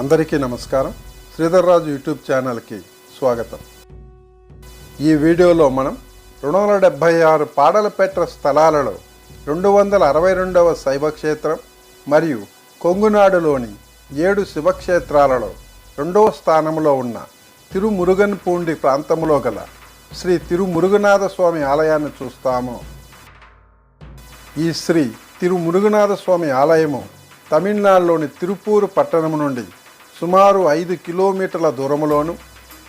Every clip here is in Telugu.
అందరికీ నమస్కారం. శ్రీధర్రాజు యూట్యూబ్ ఛానల్కి స్వాగతం. ఈ వీడియోలో మనం రెండు వందల డెబ్భై ఆరు పాడలపేట స్థలాలలో రెండు వందల అరవై రెండవ శైవక్షేత్రం మరియు కొంగునాడులోని ఏడు శివక్షేత్రాలలో రెండవ స్థానంలో ఉన్న తిరుమురుగన్ పూండి ప్రాంతంలో గల శ్రీ తిరుమురుగనాథ స్వామి ఆలయాన్ని చూస్తాము. ఈ శ్రీ తిరుమురుగనాథ స్వామి ఆలయము తమిళనాడులోని తిరుపూరు పట్టణం నుండి సుమారు ఐదు కిలోమీటర్ల దూరములోను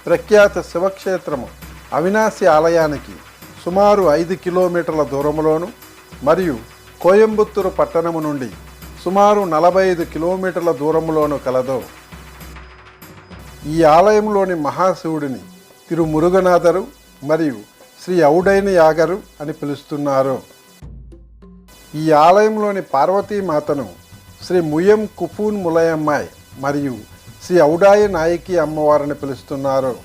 ప్రఖ్యాత శివక్షేత్రము అవినాశి ఆలయానికి సుమారు ఐదు కిలోమీటర్ల దూరములోను మరియు కోయంబత్తూరు పట్టణము నుండి సుమారు నలభై ఐదు కిలోమీటర్ల దూరంలోను కలదు. ఈ ఆలయంలోని మహాశివుడిని తిరుమురుగనాథరు మరియు శ్రీ ఔడైన యాగరు అని పిలుస్తున్నారు. ఈ ఆలయంలోని పార్వతీమాతను శ్రీ ముయం కుఫూన్ ములయమ్మాయ్ మరియు శ్రీ ఔడాయి నాయకి అమ్మవారిని పిలుస్తున్నారు.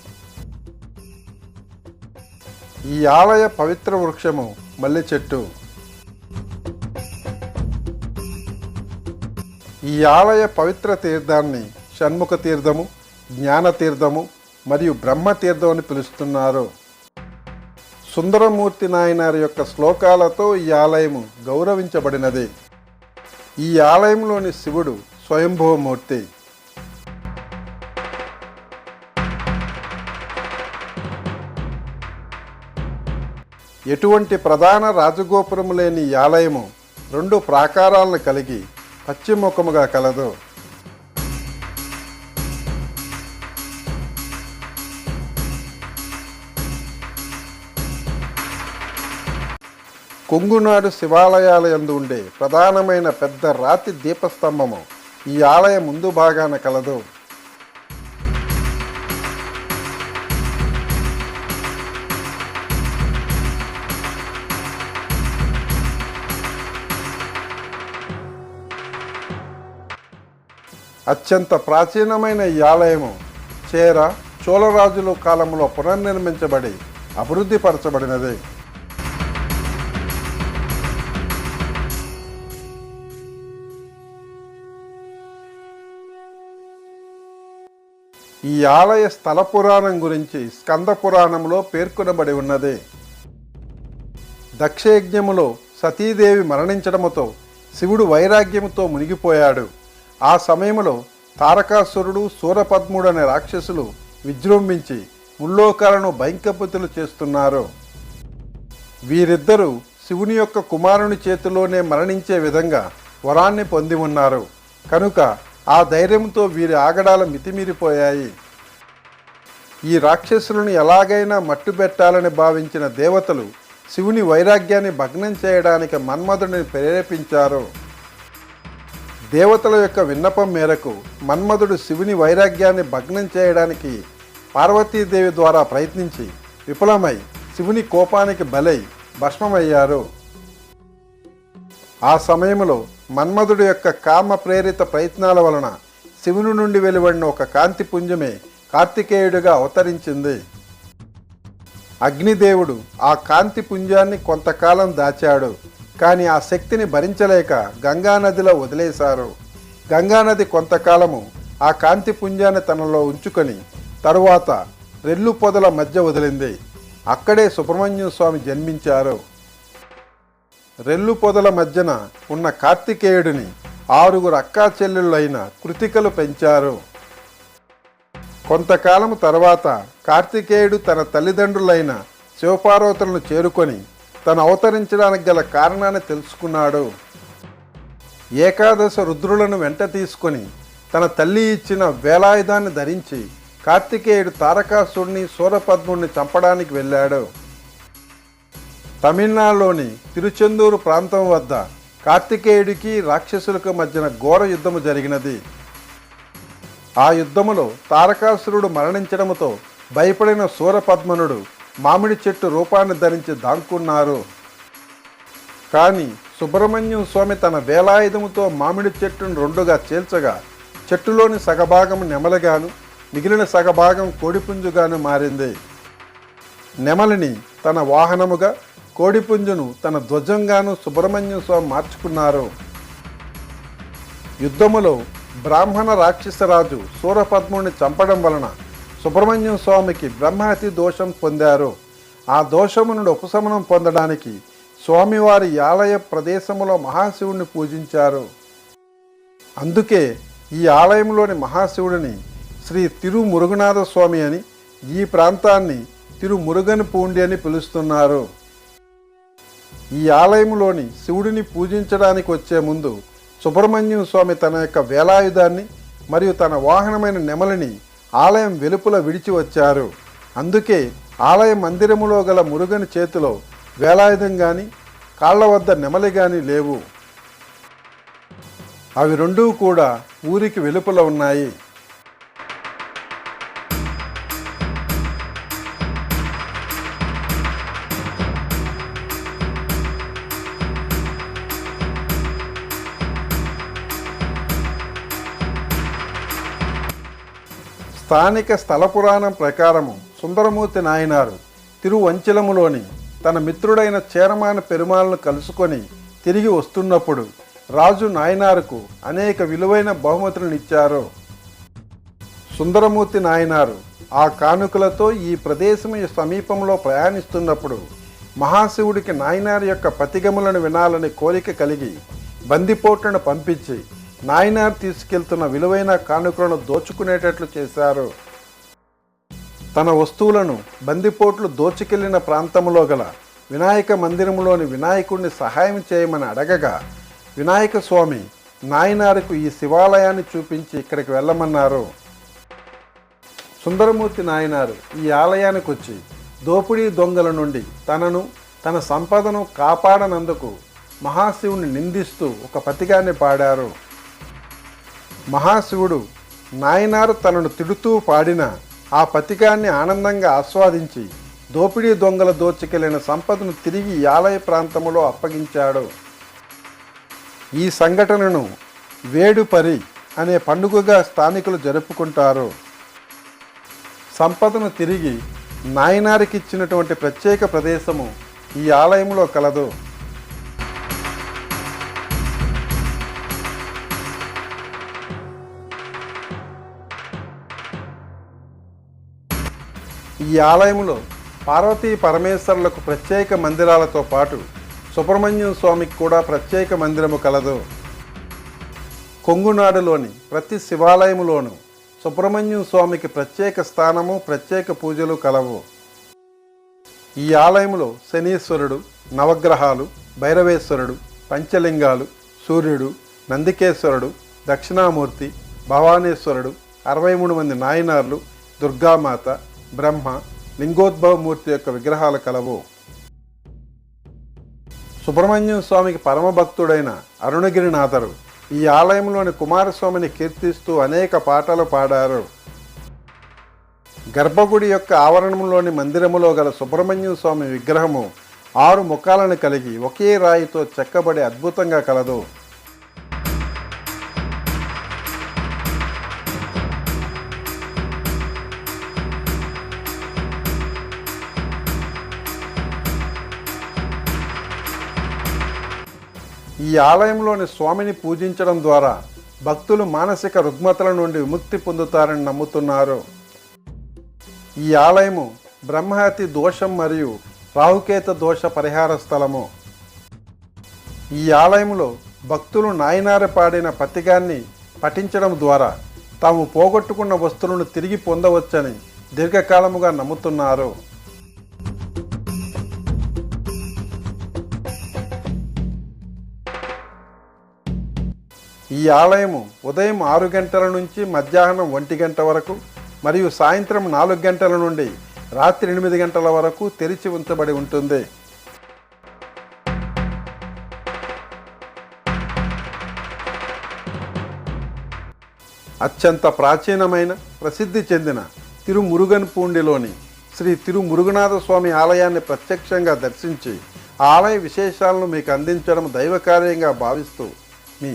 ఈ ఆలయ పవిత్ర వృక్షము మల్లె చెట్టు. ఈ ఆలయ పవిత్ర తీర్థాన్ని షణ్ముఖ తీర్థము జ్ఞాన తీర్థము మరియు బ్రహ్మ తీర్థం అని పిలుస్తున్నారు. సుందరమూర్తి నాయనారి యొక్క శ్లోకాలతో ఈ ఆలయము గౌరవించబడినది. ఈ ఆలయంలోని శివుడు స్వయంభవమూర్తి ఎటువంటి ప్రధాన రాజగోపురము లేని ఈ ఆలయము రెండు ప్రాకారాలను కలిగి పశ్చిమముఖముగా కలదు. కొంగునాడు శివాలయాలయందు ఉండే ప్రధానమైన పెద్ద రాతి దీపస్తంభము ఈ ఆలయ ముందు భాగాన కలదు. అత్యంత ప్రాచీనమైన ఈ ఆలయము చేర చోళరాజుల కాలంలో పునర్నిర్మించబడి అభివృద్ధిపరచబడినది. ఈ ఆలయ స్థల పురాణం గురించి స్కంద పురాణంలో పేర్కొనబడి ఉన్నది. దక్షయజ్ఞములో సతీదేవి మరణించడముతో శివుడు వైరాగ్యముతో మునిగిపోయాడు. ఆ సమయంలో తారకాసురుడు సూరపద్ముడు అనే రాక్షసులు విజృంభించి ముల్లోకాలను భయంకపుతులు చేస్తున్నారు. వీరిద్దరూ శివుని యొక్క కుమారుని చేతిలోనే మరణించే విధంగా వరాన్ని పొంది ఉన్నారు. కనుక ఆ ధైర్యంతో వీరి ఆగడాలు మితిమీరిపోయాయి. ఈ రాక్షసులను ఎలాగైనా మట్టుబెట్టాలని భావించిన దేవతలు శివుని వైరాగ్యాన్ని భగ్నం చేయడానికి మన్మధుడిని ప్రేరేపించారు. దేవతల యొక్క విన్నపం మేరకు మన్మధుడు శివుని వైరాగ్యాన్ని భగ్నం చేయడానికి పార్వతీదేవి ద్వారా ప్రయత్నించి విఫలమై శివుని కోపానికి బలై భస్మమయ్యారు. ఆ సమయంలో మన్మధుడు యొక్క కామ ప్రేరిత ప్రయత్నాల వలన శివుని నుండి వెలువడిన ఒక కాంతి పుంజమే కార్తికేయుడిగా అవతరించింది. అగ్నిదేవుడు ఆ కాంతి పుంజాన్ని కొంతకాలం దాచాడు. కానీ ఆ శక్తిని భరించలేక గంగానదిలో వదిలేశారు. గంగానది కొంతకాలము ఆ కాంతి పుంజాన్ని తనలో ఉంచుకొని తరువాత రెల్లు పొదల మధ్య వదిలింది. అక్కడే సుబ్రహ్మణ్యం స్వామి జన్మించారు. రెల్లు పొదల మధ్యన ఉన్న కార్తికేయుడిని ఆరుగురు అక్కా చెల్లెళ్ళైన కృతికలు పెంచారు. కొంతకాలం తర్వాత కార్తికేయుడు తన తల్లిదండ్రులైన శివపార్వతులను చేరుకొని తను అవతరించడానికి గల కారణాన్ని తెలుసుకున్నాడు. ఏకాదశ రుద్రులను వెంట తీసుకొని తన తల్లి ఇచ్చిన వేలాయుధాన్ని ధరించి కార్తికేయుడు తారకాసుడిని సూరపద్ముడిని చంపడానికి వెళ్ళాడు. తమిళనాడులోని తిరుచెందూరు ప్రాంతం వద్ద కార్తికేయుడికి రాక్షసులకు మధ్యన ఘోర యుద్ధము జరిగినది. ఆ యుద్ధములో తారకాసురుడు మరణించడముతో భయపడిన సూరపద్మనుడు మామిడి చెట్టు రూపాన్ని ధరించి దాక్కున్నారు కానీ సుబ్రహ్మణ్యం స్వామి తన వేలాయుధముతో మామిడి చెట్టును రెండుగా చేల్చగా చెట్టులోని సగభాగం నెమలిగాను మిగిలిన సగభాగం కోడిపుంజుగాను మారింది. నెమలిని తన వాహనముగా కోడిపుంజును తన ధ్వజంగాను సుబ్రహ్మణ్యం స్వామి మార్చుకున్నారు. యుద్ధములో బ్రాహ్మణ రాక్షసరాజు సూరపద్ముని చంపడం వలన సుబ్రహ్మణ్యం స్వామికి బ్రహ్మహతి దోషం పొందారు. ఆ దోషము నుండి ఉపశమనం పొందడానికి స్వామివారి ఆలయ ప్రదేశములో మహాశివుడిని పూజించారు. అందుకే ఈ ఆలయంలోని మహాశివుడిని శ్రీ తిరుమురుగనాథ స్వామి అని ఈ ప్రాంతాన్ని తిరుమురుగన్ పూండి అని పిలుస్తున్నారు. ఈ ఆలయంలోని శివుడిని పూజించడానికి వచ్చే ముందు సుబ్రహ్మణ్యం స్వామి తన యొక్క వేలాయుధాన్ని మరియు తన వాహనమైన నెమలిని ఆలయం వెలుపల విడిచి వచ్చారు. అందుకే ఆలయ మందిరములో గల మురుగని చేతిలో వేలాయుధం కానీ కాళ్ళ వద్ద నెమలి కానీ లేవు. అవి రెండూ కూడా ఊరికి వెలుపల ఉన్నాయి. స్థానిక స్థల పురాణం ప్రకారము సుందరమూర్తి నాయనారు తిరువంచలములోని తన మిత్రుడైన చేరమాన పెరుమాలను కలుసుకొని తిరిగి వస్తున్నప్పుడు రాజు నాయనారుకు అనేక విలువైన బహుమతులను ఇచ్చారు. సుందరమూర్తి నాయనారు ఆ కానుకలతో ఈ ప్రదేశం సమీపంలో ప్రయాణిస్తున్నప్పుడు మహాశివుడికి నాయనారి యొక్క పతిగములను వినాలని కోరిక కలిగి బందిపోట్లను పంపించి నాయనార్ తీసుకెళ్తున్న విలువైన కానుకలను దోచుకునేటట్లు చేశారు. తన వస్తువులను బందిపోట్లు దోచుకెళ్ళిన ప్రాంతంలో గల వినాయక మందిరంలోని వినాయకుడిని సహాయం చేయమని అడగగా వినాయక స్వామి నాయనారుకు ఈ శివాలయాన్ని చూపించి ఇక్కడికి వెళ్ళమన్నారు. సుందరమూర్తి నాయనారు ఈ ఆలయానికి వచ్చి దోపిడీ దొంగల నుండి తనను తన సంపదను కాపాడనందుకు మహాశివుని నిందిస్తూ ఒక పతిగాన్ని పాడారు. మహాశివుడు నాయనారు తనను తిడుతూ పాడిన ఆ పతికాన్ని ఆనందంగా ఆస్వాదించి దోపిడీ దొంగల దోచుకెళ్ళిన సంపదను తిరిగి ఆలయ ప్రాంతంలో అప్పగించాడు. ఈ సంఘటనను వేడుపరి అనే పండుగగా స్థానికులు జరుపుకుంటారు. సంపదను తిరిగి నాయనారికి ఇచ్చినటువంటి ప్రత్యేక ప్రదేశము ఈ ఆలయంలో కలదు. ఈ ఆలయంలో పార్వతీ పరమేశ్వరులకు ప్రత్యేక మందిరాలతో పాటు సుబ్రహ్మణ్యం స్వామికి కూడా ప్రత్యేక మందిరము కలదు. కొంగునాడులోని ప్రతి శివాలయములోనూ సుబ్రహ్మణ్యం స్వామికి ప్రత్యేక స్థానము ప్రత్యేక పూజలు కలవు. ఈ ఆలయంలో శనీశ్వరుడు నవగ్రహాలు భైరవేశ్వరుడు పంచలింగాలు సూర్యుడు నందికేశ్వరుడు దక్షిణామూర్తి భవానేశ్వరుడు అరవై మూడు మంది నాయనార్లు దుర్గామాత బ్రహ్మ లింగోద్భవమూర్తి యొక్క విగ్రహాలు కలవు. సుబ్రహ్మణ్యం స్వామికి పరమభక్తుడైన అరుణగిరినాథరు ఈ ఆలయంలోని కుమారస్వామిని కీర్తిస్తూ అనేక పాటలు పాడారు. గర్భగుడి యొక్క ఆవరణంలోని మందిరములో గల సుబ్రహ్మణ్యం స్వామి విగ్రహము ఆరు ముఖాలను కలిగి ఒకే రాయితో చెక్కబడి అద్భుతంగా కలదు. ఈ ఆలయంలోని స్వామిని పూజించడం ద్వారా భక్తులు మానసిక రుగ్మతల నుండి విముక్తి పొందుతారని నమ్ముతున్నారు. ఈ ఆలయము బ్రహ్మహతి దోషం మరియు రాహుకేత దోష పరిహార స్థలము. ఈ ఆలయంలో భక్తులు నాయనార పాడిన పతిగాన్ని పఠించడం ద్వారా తాము పోగొట్టుకున్న వస్తువులను తిరిగి పొందవచ్చని దీర్ఘకాలముగా నమ్ముతున్నారు. ఈ ఆలయము ఉదయం ఆరు గంటల నుంచి మధ్యాహ్నం ఒంటి గంట వరకు మరియు సాయంత్రం నాలుగు గంటల నుండి రాత్రి ఎనిమిది గంటల వరకు తెరిచి ఉంచబడి ఉంటుంది. అత్యంత ప్రాచీనమైన ప్రసిద్ధి చెందిన తిరుమురుగన్ పూండిలోని శ్రీ తిరుమురుగనాథ స్వామి ఆలయాన్ని ప్రత్యక్షంగా దర్శించి ఆలయ విశేషాలను మీకు అందించడం దైవకార్యంగా భావిస్తూ మీ